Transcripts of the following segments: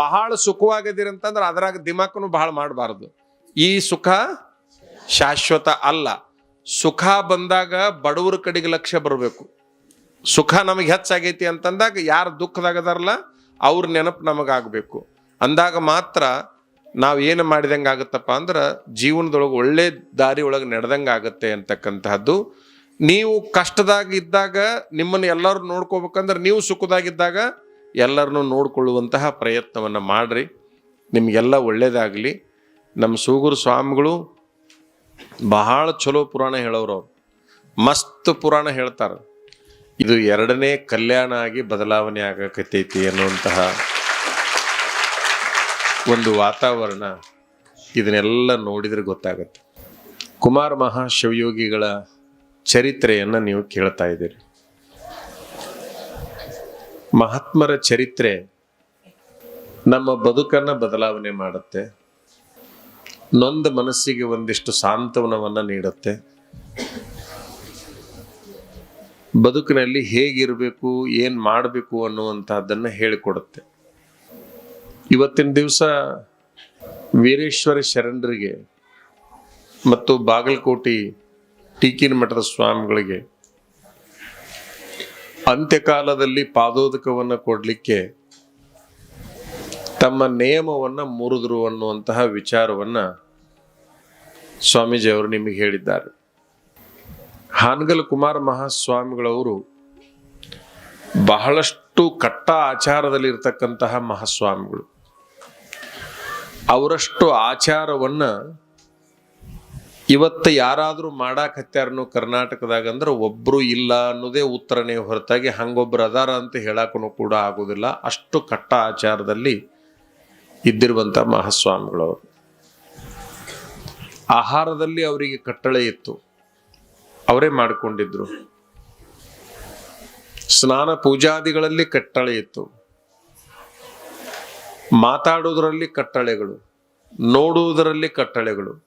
ಬಹಳ ಸುಖವಾಗಿದ್ದೀರಿ ಅಂತಂದ್ರೆ ಅದ್ರಾಗ ದಿಮಾಕನು ಬಹಳ ಮಾಡಬಾರ್ದು. ಈ ಸುಖ ಶಾಶ್ವತ ಅಲ್ಲ. ಸುಖ ಬಂದಾಗ ಬಡವರ ಕಡೆಗೆ ಲಕ್ಷ್ಯ ಬರಬೇಕು. ಸುಖ ನಮಗೆ ಹೆಚ್ಚಾಗೈತಿ ಅಂತಂದಾಗ ಯಾರು ದುಃಖದಾಗದಾರಲ್ಲ ಅವ್ರ ನೆನಪು ನಮಗಾಗಬೇಕು. ಅಂದಾಗ ಮಾತ್ರ ನಾವು ಏನು ಮಾಡಿದಂಗೆ ಆಗುತ್ತಪ್ಪ ಅಂದ್ರೆ ಜೀವನದೊಳಗೆ ಒಳ್ಳೆ ದಾರಿ ಒಳಗೆ ನಡೆದಂಗೆ ಆಗುತ್ತೆ ಅಂತಕ್ಕಂತಹದ್ದು. ನೀವು ಕಷ್ಟದಾಗಿದ್ದಾಗ ನಿಮ್ಮನ್ನು ಎಲ್ಲರೂ ನೋಡ್ಕೋಬೇಕಂದ್ರೆ ನೀವು ಸುಖದಾಗಿದ್ದಾಗ ಎಲ್ಲರನ್ನೂ ನೋಡಿಕೊಳ್ಳುವಂತಹ ಪ್ರಯತ್ನವನ್ನು ಮಾಡಿರಿ. ನಿಮಗೆಲ್ಲ ಒಳ್ಳೆಯದಾಗಲಿ ನಮ್ಮ ಸೂಗುರು ಸ್ವಾಮಿಗಳು ಬಹಳ ಚಲೋ ಪುರಾಣ ಹೇಳೋರು ಅವರು. ಮಸ್ತ್ ಪುರಾಣ ಹೇಳ್ತಾರೆ. ಇದು ಎರಡನೇ ಕಲ್ಯಾಣ ಆಗಿ ಬದಲಾವಣೆ ಆಗಕತ್ತೈತಿ ಅನ್ನುವಂತಹ ಒಂದು ವಾತಾವರಣ ಇದನ್ನೆಲ್ಲ ನೋಡಿದರೆ ಗೊತ್ತಾಗತ್ತೆ. ಕುಮಾರ ಮಹಾಶಿವಯೋಗಿಗಳ ಚರಿತ್ರೆಯನ್ನು ನೀವು ಕೇಳ್ತಾ ಇದ್ದೀರಿ. ಮಹಾತ್ಮರ ಚರಿತ್ರೆ ನಮ್ಮ ಬದುಕನ್ನು ಬದಲಾವಣೆ ಮಾಡುತ್ತೆ. ನೊಂದ ಮನಸ್ಸಿಗೆ ಒಂದಿಷ್ಟು ಸಾಂತ್ವನವನ್ನು ನೀಡುತ್ತೆ. ಬದುಕಿನಲ್ಲಿ ಹೇಗಿರಬೇಕು, ಏನು ಮಾಡಬೇಕು ಅನ್ನುವಂತಹದ್ದನ್ನು ಹೇಳಿಕೊಡುತ್ತೆ. ಇವತ್ತಿನ ದಿವಸ ವೀರೇಶ್ವರ ಶರಣರಿಗೆ ಮತ್ತು ಬಾಗಲಕೋಟೆ ಟೀಕಿನ ಮಠದ ಸ್ವಾಮಿಗಳಿಗೆ ಅಂತ್ಯಕಾಲದಲ್ಲಿ ಪಾದೋದಕವನ್ನು ಕೊಡಲಿಕ್ಕೆ ತಮ್ಮ ನಿಯಮವನ್ನು ಮುರಿದ್ರು ಅನ್ನುವಂತಹ ವಿಚಾರವನ್ನು ಸ್ವಾಮೀಜಿಯವರು ನಿಮಗೆ ಹೇಳಿದ್ದಾರೆ. ಹಾನಗಲ್ ಕುಮಾರ ಮಹಾಸ್ವಾಮಿಗಳವರು ಬಹಳಷ್ಟು ಕಟ್ಟ ಆಚಾರದಲ್ಲಿ ಇರತಕ್ಕಂತಹ ಮಹಾಸ್ವಾಮಿಗಳು. ಅವರಷ್ಟು ಆಚಾರವನ್ನ ಇವತ್ತು ಯಾರಾದರೂ ಮಾಡಾಕತ್ಯಾರನು ಕರ್ನಾಟಕದಾಗ ಅಂದ್ರೆ ಒಬ್ರು ಇಲ್ಲ ಅನ್ನೋದೇ ಉತ್ತರನೇ ಹೊರತಾಗಿ ಹಂಗೊಬ್ರು ಅದಾರ ಅಂತ ಹೇಳಕ್ಕೂ ಕೂಡ ಆಗೋದಿಲ್ಲ. ಅಷ್ಟು ಕಟ್ಟ ಆಚಾರದಲ್ಲಿ ಇದ್ದಿರುವಂಥ ಮಹಾಸ್ವಾಮಿಗಳವರು ಆಹಾರದಲ್ಲಿ ಅವರಿಗೆ ಕಟ್ಟಳೆ ಇತ್ತು. ಅವರೇ ಮಾಡಿಕೊಂಡಿದ್ರು. ಸ್ನಾನ ಪೂಜಾದಿಗಳಲ್ಲಿ ಕಟ್ಟಳೆ ಇತ್ತು. ಮಾತಾಡೋದರಲ್ಲಿ ಕಟ್ಟಳೆಗಳು, ನೋಡುವುದರಲ್ಲಿ ಕಟ್ಟಳೆಗಳು.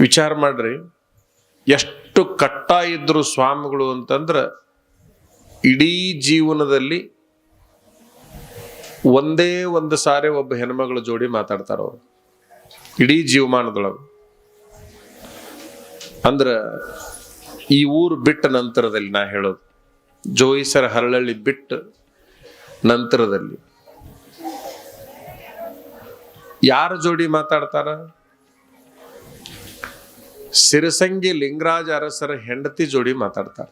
ವಿಚಾರ ಮಾಡ್ರಿ, ಎಷ್ಟು ಕಟ್ಟ ಇದ್ರು ಸ್ವಾಮಿಗಳು ಅಂತಂದ್ರೆ ಇಡೀ ಜೀವನದಲ್ಲಿ ಒಂದೇ ಒಂದು ಸಾರಿ ಒಬ್ಬ ಹೆಣ್ಮಗಳ ಜೋಡಿ ಮಾತಾಡ್ತಾರ ಅವ್ರು. ಇಡೀ ಜೀವಮಾನದೊಳಗೆ. ಅಂದ್ರ ಈ ಊರು ಬಿಟ್ಟ ನಂತರದಲ್ಲಿ ನಾ ಹೇಳೋದು. ಜೋಯಿಸರ ಹರಳಳ್ಳಿ ಬಿಟ್ಟ ನಂತರದಲ್ಲಿ. ಯಾರ ಜೋಡಿ ಮಾತಾಡ್ತಾರ? ಸಿರಸಂಗಿ ಲಿಂಗರಾಜ ಅರಸರ ಹೆಂಡತಿ ಜೋಡಿ ಮಾತಾಡ್ತಾರ.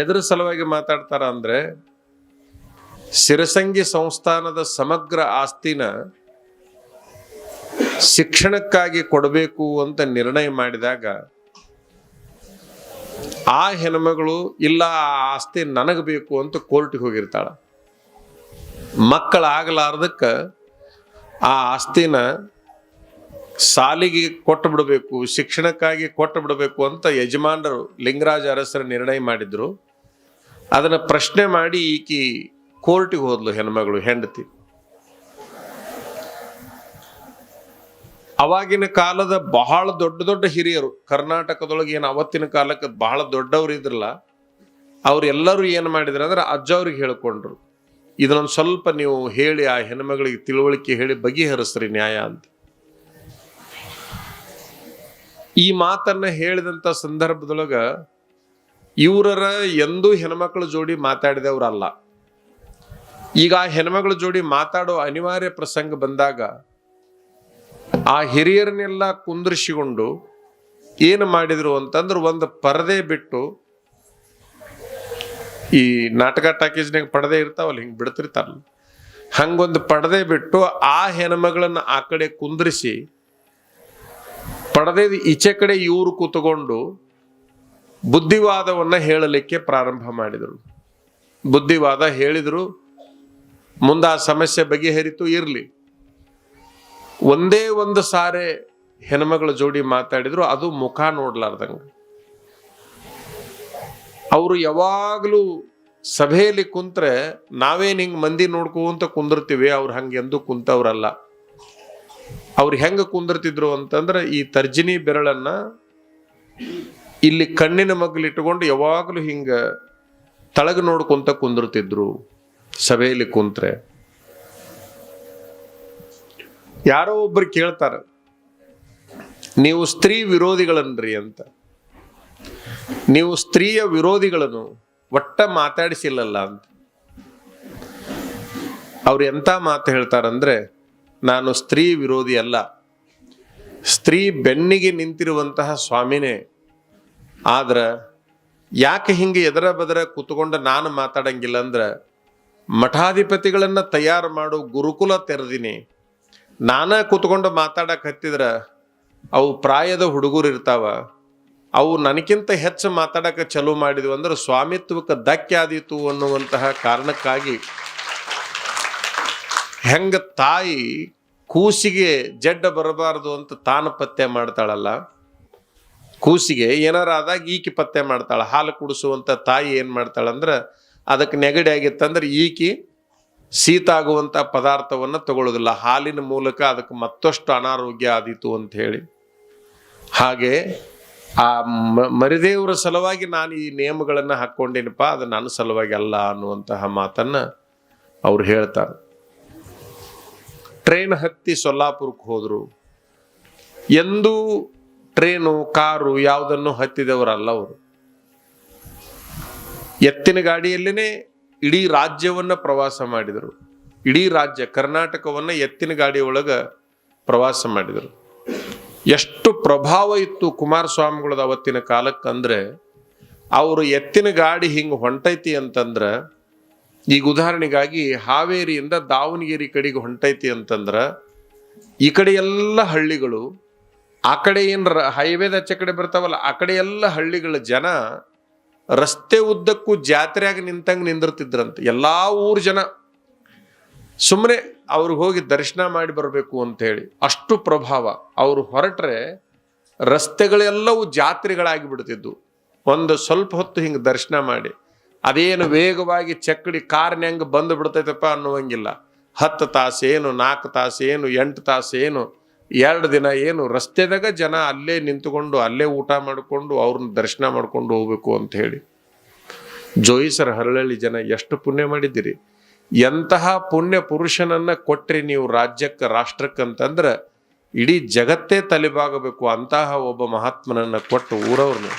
ಎದರ ಸಲುವಾಗಿ ಮಾತಾಡ್ತಾರ ಅಂದ್ರೆ ಸಿರಸಂಗಿ ಸಂಸ್ಥಾನದ ಸಮಗ್ರ ಆಸ್ತಿನ ಶಿಕ್ಷಣಕ್ಕಾಗಿ ಕೊಡಬೇಕು ಅಂತ ನಿರ್ಣಯ ಮಾಡಿದಾಗ ಆ ಹೆಣ್ಮಗಳು ಇಲ್ಲ, ಆ ಆಸ್ತಿ ನನಗೆ ಬೇಕು ಅಂತ ಕೋರ್ಟಿಗೆ ಹೋಗಿರ್ತಾಳ. ಮಕ್ಕಳಾಗಲಾರ್ದಕ್ಕ ಆ ಆಸ್ತಿನ ಸಾಲಿಗೆ ಕೊಟ್ಟು ಬಿಡಬೇಕು, ಶಿಕ್ಷಣಕ್ಕಾಗಿ ಕೊಟ್ಟು ಬಿಡಬೇಕು ಅಂತ ಯಜಮಾನರು ಲಿಂಗರಾಜ ಅರಸರ ನಿರ್ಣಯ ಮಾಡಿದ್ರು. ಅದನ್ನು ಪ್ರಶ್ನೆ ಮಾಡಿ ಈಕಿ ಕೋರ್ಟಿಗೆ ಹೋದ್ಲು ಹೆಣ್ಮಗಳು, ಹೆಂಡತಿ. ಅವಾಗಿನ ಕಾಲದ ಬಹಳ ದೊಡ್ಡ ದೊಡ್ಡ ಹಿರಿಯರು, ಕರ್ನಾಟಕದೊಳಗೆ ಏನು ಅವತ್ತಿನ ಕಾಲಕ್ಕೆ ಬಹಳ ದೊಡ್ಡವ್ರು ಇದ್ರಲ್ಲ ಅವರೆಲ್ಲರೂ ಏನು ಮಾಡಿದ್ರು ಅಂದ್ರೆ ಅಜ್ಜವ್ರಿಗೆ ಹೇಳ್ಕೊಂಡ್ರು. ಇದನ್ನೊಂದು ಸ್ವಲ್ಪ ನೀವು ಹೇಳಿ ಆ ಹೆಣ್ಮಗಳಿಗೆ ತಿಳುವಳಿಕೆ ಹೇಳಿ ಬಗೆಹರಿಸ್ರಿ ನ್ಯಾಯ ಅಂತ. ಈ ಮಾತನ್ನ ಹೇಳಿದಂತ ಸಂದರ್ಭದೊಳಗ ಇವರರ ಎಂದೂ ಹೆಣ್ಮಕ್ಳ ಜೋಡಿ ಮಾತಾಡಿದವ್ರಲ್ಲ. ಈಗ ಆ ಹೆಣ್ಮಕ್ಳ ಜೋಡಿ ಮಾತಾಡೋ ಅನಿವಾರ್ಯ ಪ್ರಸಂಗ ಬಂದಾಗ ಆ ಹಿರಿಯರನ್ನೆಲ್ಲ ಕುಂದ್ರಿಸಿಕೊಂಡು ಏನು ಮಾಡಿದ್ರು ಅಂತಂದ್ರೆ ಒಂದು ಪರದೆ ಬಿಟ್ಟು ಈ ನಾಟಕ ಟಾಕೀಸ್ನಾಗ ಪಡದೆ ಇರ್ತಾವಲ್ಲ, ಹಿಂಗೆ ಬಿಡ್ತಿರ್ತಾರಲ್ಲ. ಹಂಗೊಂದು ಪಡದೆ ಬಿಟ್ಟು ಆ ಹೆಣ್ಮಗಳನ್ನ ಆ ಕಡೆ ಕುಂದ್ರಿಸಿ ಪಡದೆ ಈಚೆ ಕಡೆ ಇವರು ಕೂತ್ಕೊಂಡು ಬುದ್ಧಿವಾದವನ್ನ ಹೇಳಲಿಕ್ಕೆ ಪ್ರಾರಂಭ ಮಾಡಿದರು. ಬುದ್ಧಿವಾದ ಹೇಳಿದ್ರು, ಮುಂದೆ ಆ ಸಮಸ್ಯೆ ಬಗೆಹರಿತು, ಇರಲಿ. ಒಂದೇ ಒಂದು ಸಾರೆ ಹೆಣ್ಮಗಳ ಜೋಡಿ ಮಾತಾಡಿದ್ರು, ಅದು ಮುಖ ನೋಡ್ಲಾರ್ದಂಗ. ಅವರು ಯಾವಾಗಲೂ ಸಭೆಯಲ್ಲಿ ಕುಂತ್ರೆ ನಾವೇನು ಹಿಂಗೆ ಮಂದಿ ನೋಡ್ಕೊಂತ ಕುಂದಿರ್ತೀವಿ, ಅವ್ರು ಹಂಗೆಂದು ಕುಂತವ್ರಲ್ಲ. ಅವ್ರು ಹೆಂಗ ಕುಂದಿರ್ತಿದ್ರು ಅಂತಂದ್ರೆ ಈ ತರ್ಜಿನಿ ಬೆರಳನ್ನ ಇಲ್ಲಿ ಕಣ್ಣಿನ ಮಗ್ಲು ಇಟ್ಕೊಂಡು ಯಾವಾಗಲೂ ಹಿಂಗ ತಳಗ ನೋಡ್ಕೊಂತ ಕುಂದಿರ್ತಿದ್ರು ಸಭೆಯಲ್ಲಿ ಕುಂತ್ರೆ. ಯಾರೋ ಒಬ್ರು ಕೇಳ್ತಾರ, ನೀವು ಸ್ತ್ರೀ ವಿರೋಧಿಗಳನ್ರಿ ಅಂತ. ನೀವು ಸ್ತ್ರೀಯ ವಿರೋಧಿಗಳನ್ನು ಒಟ್ಟ ಮಾತಾಡಿಸಿಲ್ಲಲ್ಲ ಅಂತ. ಅವ್ರು ಎಂತ ಮಾತು ಹೇಳ್ತಾರಂದ್ರೆ ನಾನು ಸ್ತ್ರೀ ವಿರೋಧಿ ಅಲ್ಲ. ಸ್ತ್ರೀ ಬೆನ್ನಿಗೆ ನಿಂತಿರುವಂತಹ ಸ್ವಾಮಿನೇ. ಆದ್ರ ಯಾಕೆ ಹಿಂಗೆ ಎದರ ಬದರ ಕೂತ್ಕೊಂಡು ನಾನು ಮಾತಾಡಂಗಿಲ್ಲ ಅಂದ್ರೆ, ಮಠಾಧಿಪತಿಗಳನ್ನ ತಯಾರು ಮಾಡು ಗುರುಕುಲ ತೆರೆದಿನಿ. ನಾನ ಕೂತ್ಕೊಂಡು ಮಾತಾಡಕ್ ಹತ್ತಿದ್ರೆ, ಅವು ಪ್ರಾಯದ ಹುಡುಗರು ಇರ್ತಾವ. ಅವು ನನಗಿಂತ ಹೆಚ್ಚು ಮಾತಾಡಕ್ಕೆ ಚಲೋ ಮಾಡಿದ್ವು ಅಂದ್ರೆ ಸ್ವಾಮಿತ್ವಕ್ಕೆ ಧಕ್ಕೆ ಆದೀತು ಅನ್ನುವಂತಹ ಕಾರಣಕ್ಕಾಗಿ ಹೆಂಗ ತಾಯಿ ಕೂಸಿಗೆ ಜಡ್ಡ ಬರಬಾರದು ಅಂತ ತಾನು ಪತ್ತೆ ಮಾಡ್ತಾಳಲ್ಲ? ಕೂಸಿಗೆ ಏನಾರ ಆದಾಗ ಈಕಿ ಪತ್ತೆ ಮಾಡ್ತಾಳೆ, ಹಾಲು ಕುಡಿಸುವಂತ ತಾಯಿ ಏನು ಮಾಡ್ತಾಳಂದ್ರೆ ಅದಕ್ಕೆ ನೆಗಡಿ ಆಗಿತ್ತಂದ್ರೆ ಈಕಿ ಶೀತ ಆಗುವಂತ ಪದಾರ್ಥವನ್ನ ತಗೊಳ್ಳೋದಿಲ್ಲ ಹಾಲಿನ ಮೂಲಕ ಅದಕ್ಕೆ ಮತ್ತಷ್ಟು ಅನಾರೋಗ್ಯ ಆದೀತು ಅಂತ ಹೇಳಿ. ಹಾಗೆ ಆ ಮರಿದೇವರ ಸಲುವಾಗಿ ನಾನು ಈ ನಿಯಮಗಳನ್ನು ಹಾಕ್ಕೊಂಡೇನಪ್ಪ, ಅದು ನನ್ನ ಸಲುವಾಗಿ ಅಲ್ಲ ಅನ್ನುವಂತಹ ಮಾತನ್ನ ಅವ್ರು ಹೇಳ್ತಾರೆ. ಟ್ರೈನ್ ಹತ್ತಿ ಸೊಲ್ಲಾಪುರಕ್ಕೆ ಹೋದರು. ಎಂದೂ ಟ್ರೈನು, ಕಾರು ಯಾವುದನ್ನು ಹತ್ತಿದವರಲ್ಲ ಅವರು. ಎತ್ತಿನ ಗಾಡಿಯಲ್ಲೇನೆ ಇಡೀ ರಾಜ್ಯವನ್ನು ಪ್ರವಾಸ ಮಾಡಿದರು. ಇಡೀ ರಾಜ್ಯ ಕರ್ನಾಟಕವನ್ನು ಎತ್ತಿನ ಗಾಡಿ ಒಳಗ ಪ್ರವಾಸ ಮಾಡಿದರು. ಎಷ್ಟು ಪ್ರಭಾವ ಇತ್ತು ಕುಮಾರಸ್ವಾಮಿಗಳದ ಅವತ್ತಿನ ಕಾಲಕ್ಕಂದ್ರೆ, ಅವರು ಎತ್ತಿನ ಗಾಡಿ ಹಿಂಗೆ ಹೊಂಟೈತಿ ಅಂತಂದ್ರ ಈಗ ಉದಾಹರಣೆಗಾಗಿ ಹಾವೇರಿಯಿಂದ ದಾವಣಗೆರೆ ಕಡೆಗೆ ಹೊಂಟೈತಿ ಅಂತಂದ್ರ ಈ ಕಡೆ ಎಲ್ಲ ಹಳ್ಳಿಗಳು, ಆ ಕಡೆ ಏನು ಹೈವೇದ ಆಚೆ ಕಡೆ ಬರ್ತಾವಲ್ಲ, ಆ ಕಡೆ ಎಲ್ಲ ಹಳ್ಳಿಗಳ ಜನ ರಸ್ತೆ ಉದ್ದಕ್ಕೂ ಜಾತ್ರೆಯಾಗಿ ನಿಂತಂಗೆ ನಿಂದಿರ್ತಿದ್ರಂತೆ. ಎಲ್ಲಾ ಊರು ಜನ. ಸುಮ್ಮನೆ ಅವ್ರಿಗೆ ಹೋಗಿ ದರ್ಶನ ಮಾಡಿ ಬರಬೇಕು ಅಂತ ಹೇಳಿ ಅಷ್ಟು ಪ್ರಭಾವ. ಅವರು ಹೊರಟ್ರೆ ರಸ್ತೆಗಳೆಲ್ಲವೂ ಜಾತ್ರೆಗಳಾಗಿ ಬಿಡ್ತಿದ್ವು ಒಂದು ಸ್ವಲ್ಪ ಹೊತ್ತು ಹಿಂಗೆ ದರ್ಶನ ಮಾಡಿ. ಅದೇನು ವೇಗವಾಗಿ ಚಕ್ಕಡಿ ಕಾರ್ನ್ಯಂಗೆ ಬಂದು ಬಿಡ್ತೈತಪ್ಪ ಅನ್ನುವಂಗಿಲ್ಲ. ಹತ್ತು ತಾಸೇನು ನಾಲ್ಕು ತಾಸೇನು ಎಂಟು ತಾಸೇನು ಎರಡು ದಿನ ಏನು, ರಸ್ತೆದಾಗ ಜನ ಅಲ್ಲೇ ನಿಂತುಕೊಂಡು, ಅಲ್ಲೇ ಊಟ ಮಾಡಿಕೊಂಡು, ಅವ್ರನ್ನ ದರ್ಶನ ಮಾಡ್ಕೊಂಡು ಹೋಗ್ಬೇಕು ಅಂತ ಹೇಳಿ. ಜೋಯಿಸರ ಹರಳಳ್ಳಿ ಜನ ಎಷ್ಟು ಪುಣ್ಯ ಮಾಡಿದ್ದೀರಿ. ಎಂತಹ ಪುಣ್ಯ ಪುರುಷನನ್ನ ಕೊಟ್ರಿ ನೀವು ರಾಜ್ಯಕ್ಕೆ ರಾಷ್ಟ್ರಕ್ಕೆ ಅಂತಂದ್ರೆ ಇಡೀ ಜಗತ್ತೇ ತಲೆಬಾಗಬೇಕು ಅಂತಹ ಒಬ್ಬ ಮಹಾತ್ಮನನ್ನ ಕೊಟ್ಟು ಊರವ್ರನ್ನ.